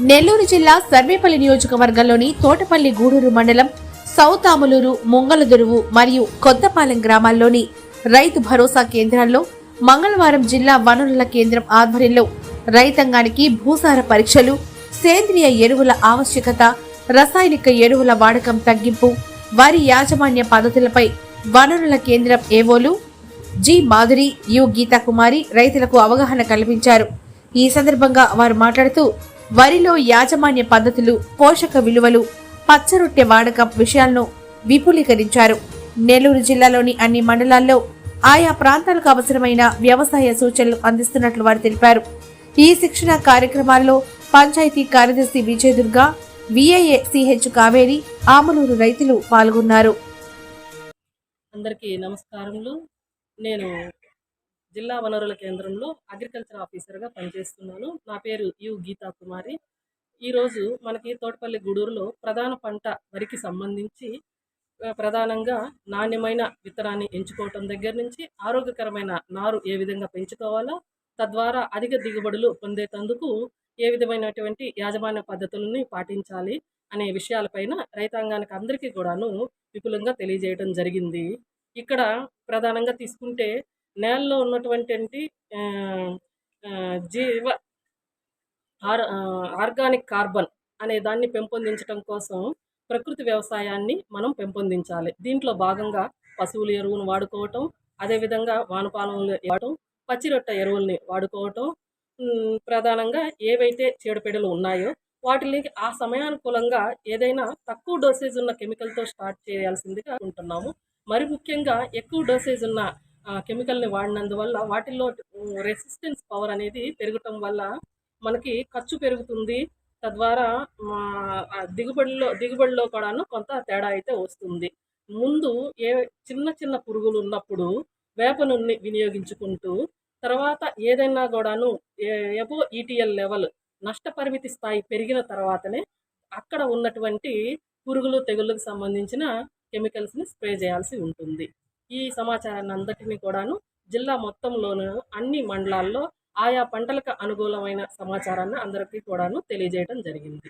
నెల్లూరు జిల్లా సర్వేపల్లి నియోజకవర్గంలోని తోటపల్లి గూడూరు మండలం సౌతాములూరు ముంగలదురువు మరియు కొత్తపాలెం గ్రామాల్లోని రైతు భరోసా కేంద్రాల్లో మంగళవారం జిల్లా వనరుల కేంద్రం ఆధ్వర్యంలో రైతాంగానికి భూసార పరీక్షలు సేంద్రియ ఎరువుల ఆవశ్యకత రసాయనిక ఎరువుల వాడకం తగ్గింపు వారి యాజమాన్య పద్ధతులపై వనరుల కేంద్రం ఏవోలు జి మాధురి యు గీతా కుమారి రైతులకు అవగాహన కల్పించారు. ఈ సందర్భంగా వారు మాట్లాడుతూ వరిలో యాజమాన్య పద్ధతులు పోషక విలువలు పచ్చరొట్టె వాడకం విషయాలను విపులీకరించారు. నెల్లూరు జిల్లాలోని అన్ని మండలాల్లో ఆయా ప్రాంతాలకు అవసరమైన వ్యవసాయ సూచనలు అందిస్తున్నట్లు వారు తెలిపారు. ఈ శిక్షణ కార్యక్రమాల్లో పంచాయతీ కార్యదర్శి విజయదుర్గ విఐఏ సిహెచ్ కావేరి ఆమలూరు రైతులు పాల్గొన్నారు. అందరికీ నమస్కారములు. నేను జిల్లా వనరుల కేంద్రంలో అగ్రికల్చర్ ఆఫీసర్గా పనిచేస్తున్నాను. నా పేరు యు గీతా కుమారి. ఈరోజు మనకి తోటపల్లి గూడూరులో ప్రధాన పంట వరికి సంబంధించి ప్రధానంగా నాణ్యమైన విత్తనాన్ని ఎంచుకోవటం దగ్గర నుంచి ఆరోగ్యకరమైన నారు ఏ విధంగా పెంచుకోవాలో తద్వారా అధిక దిగుబడులు పొందేటందుకు ఏ విధమైనటువంటి యాజమాన్య పద్ధతులని పాటించాలి అనే విషయాలపైన రైతాంగానికి అందరికీ కూడాను విపులంగా తెలియజేయడం జరిగింది. ఇక్కడ ప్రధానంగా తీసుకుంటే నేలలో ఉన్నటువంటి జీవ ఆర్ ఆర్గానిక్ కార్బన్ అనే దాన్ని పెంపొందించడం కోసం ప్రకృతి వ్యవసాయాన్ని మనం పెంపొందించాలి. దీంట్లో భాగంగా పశువుల ఎరువును వాడుకోవటం అదేవిధంగా వానపాలెంలో వాడటం పచ్చిరొట్ట ఎరువుల్ని వాడుకోవటం ప్రధానంగా ఏవైతే చీడపీడలు ఉన్నాయో వాటిని ఆ సమయానుకూలంగా ఏదైనా తక్కువ డోసేజ్ ఉన్న కెమికల్తో స్టార్ట్ చేయాల్సిందిగా ఉంటున్నాము మరి ముఖ్యంగా ఎక్కువ డోసేజ్ ఉన్న కెమికల్ని వాడినందువల్ల వాటిల్లో రెసిస్టెన్స్ పవర్ అనేది పెరగటం వల్ల మనకి ఖర్చు పెరుగుతుంది. తద్వారా మా, దిగుబడిలో దిగుబడిలో కూడాను కొంత తేడా అయితే వస్తుంది. ముందు ఏ చిన్న చిన్న పురుగులు ఉన్నప్పుడు వేప నూనె వినియోగించుకుంటూ తర్వాత ఏదైనా కూడాను ఎబో ఈటీఎల్ లెవెల్ నష్టపరిమితి స్థాయి పెరిగిన తర్వాతనే అక్కడ ఉన్నటువంటి పురుగులు తెగుళ్ళకు సంబంధించిన కెమికల్స్ని స్ప్రే చేయాల్సి ఉంటుంది. ఈ సమాచారాన్ని అందరినీ కూడాను జిల్లా మొత్తంలోను అన్ని మండలాల్లో ఆయా పంటలకు అనుకూలమైన సమాచారాన్ని అందరికీ కూడాను తెలియజేయడం జరిగింది.